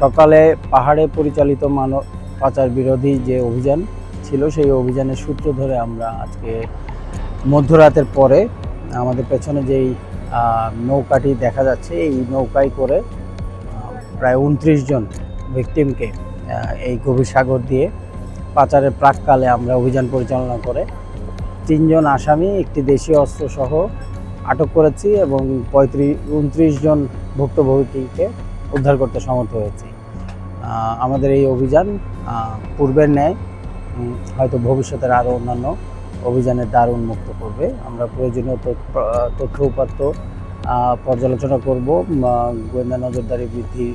সকালে পাহাড়ে পরিচালিত মানব পাচার বিরোধী যে অভিযান ছিল, সেই অভিযানের সূত্র ধরে আমরা আজকে মধ্যরাতের পরে আমাদের পেছনে যেই নৌকাটি দেখা যাচ্ছে, এই নৌকায় করে প্রায় উনত্রিশ জন ভিকটিমকে এই গভীর সাগর দিয়ে পাচারের প্রাককালে আমরা অভিযান পরিচালনা করে তিনজন আসামি, একটি দেশীয় অস্ত্রসহ আটক করেছি এবং পঁয়ত্রিশ, উনত্রিশ জন ভুক্তভোগীকে উদ্ধার করতে সমর্থ হয়েছি। আমাদের এই অভিযান পূর্বের ন্যায় হয়তো ভবিষ্যতের আরও অন্যান্য অভিযানের দ্বার উন্মুক্ত করবে। আমরা প্রয়োজনীয় তথ্য উপাত্ত পর্যালোচনা করব। গোয়েন্দা নজরদারি বৃদ্ধির